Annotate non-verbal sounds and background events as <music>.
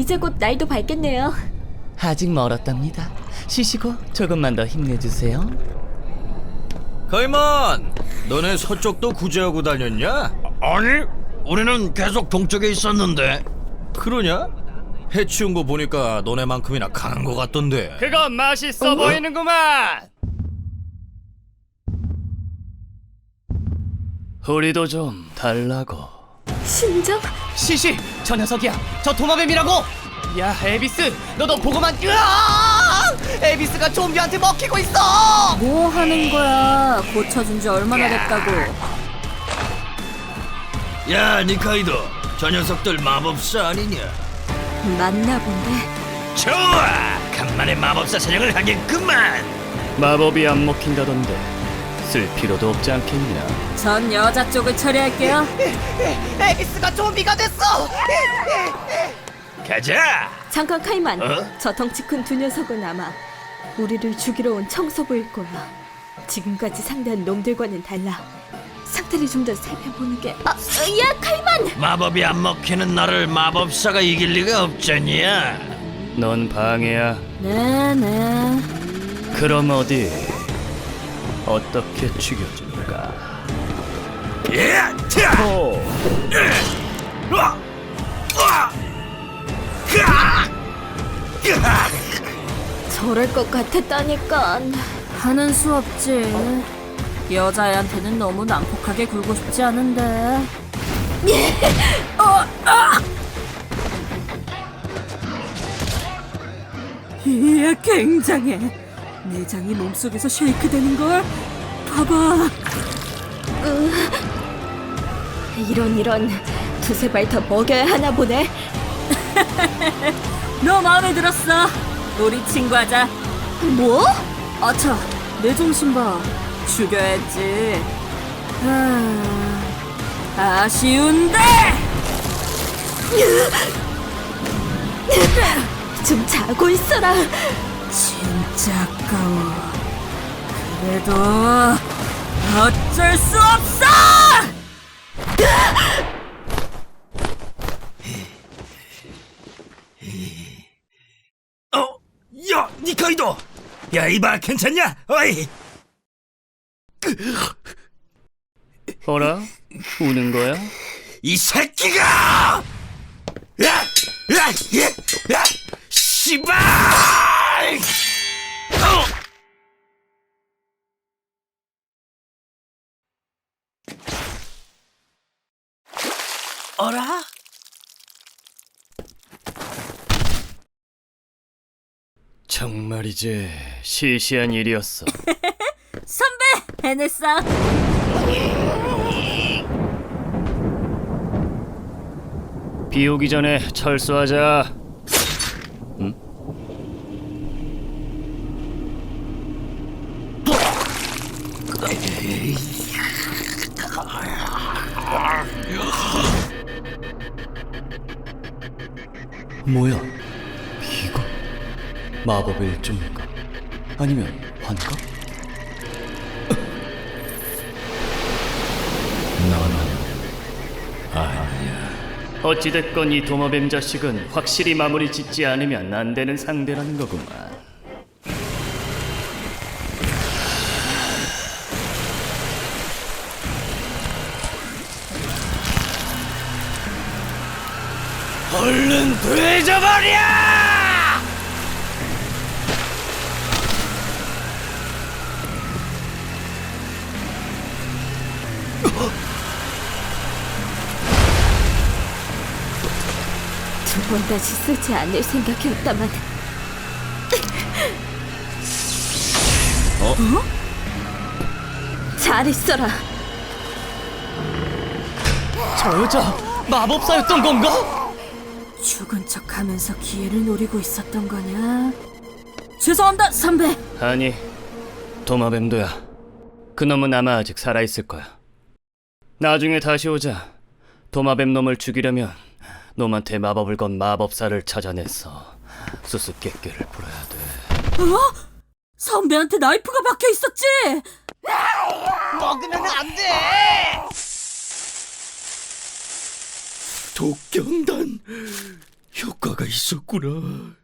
이제 곧 날도 밝겠네요. 아직 멀었답니다. 쉬시고 조금만 더 힘내주세요. 가이만, 너네 서쪽도 구제하고 다녔냐? 아니, 우리는 계속 동쪽에 있었는데. 그러냐? 해치운 거 보니까 너네만큼이나 강한 거 같던데. 그건 맛있어 보이는구만. 우리도 좀 달라고. 심장? 시시, 저 녀석이야. 저 도마뱀이라고. 야, 에비스, 너도 보고만. 으아! 에비스가 좀비한테 먹히고 있어. 뭐 하는 거야? 고쳐준 지 얼마나 됐다고. 야, 니카이도, 저 녀석들 마법사 아니냐? 맞나 본데. 좋아, 간만에 마법사 사냥을 하겠구만. 마법이 안 먹힌다던데 쓸 필요도 없지 않겠냐? 전 여자 쪽을 처리할게요. 에비스가 좀비가 됐어. 가자. 잠깐 카이만. 어? 저 덩치 큰 두 녀석은 아마 우리를 죽이러 온 청소부일 거야. 지금까지 상대한 놈들과는 달라. 상태를 좀 더 살펴보는 게. 아, 야 카이만! 마법이 안 먹히는 나를 마법사가 이길 리가 없잖냐. 넌 방해야. 네네. 그럼 어디 어떻게 죽여줄까? 예, 가. 저럴 것 같았다니까. 하는 수 없지. 여자애한테는 너무 난폭하게 굴고 싶지 않은데. <laughs> 이야 굉장해. 내장이 몸속에서 쉐이크되는 걸 봐봐. 이런 이런 두세 발 더 먹여야 하나 보네. <laughs> 너 마음에 들었어. 우리 친구하자. 뭐? 아차, 내 정신 봐. 죽여야지. 아, 아쉬운데. 좀 자고 있어라. 진짜 아까워. 그래도 어쩔 수 없어. 어, 야, 니카이도. 야, 이봐, 괜찮냐? 어이. 어라? 우는 거야? 이 새끼가! 야! 야! 야! 야! 씨발! 어! 어라? 정말이지 시시한 일이었어. <laughs> 선배 해냈어. 비 오기 전에 철수하자. 뭐야? 이거 마법의 일종인가? 아니면 환각? 어찌됐건 이 도마뱀 자식은 확실히 마무리 짓지 않으면 안 되는 상대라는 거구만. 얼른 되져버려! 두 번 다시 쓰지 않을 생각이었다만. 어? 잘 있어라. 저 여자 마법사였던 건가? 죽은 척 하면서 기회를 노리고 있었던 거냐? 죄송합니다, 선배. 아니, 도마뱀도야. 그놈은 아마 아직 살아있을 거야. 나중에 다시 오자. 도마뱀 놈을 죽이려면 놈한테 마법을 건 마법사를 찾아내서 수수께끼를 풀어야 돼. 어? 선배한테 나이프가 박혀 있었지. 먹으면 안 돼! 독경단 효과가 있었구나.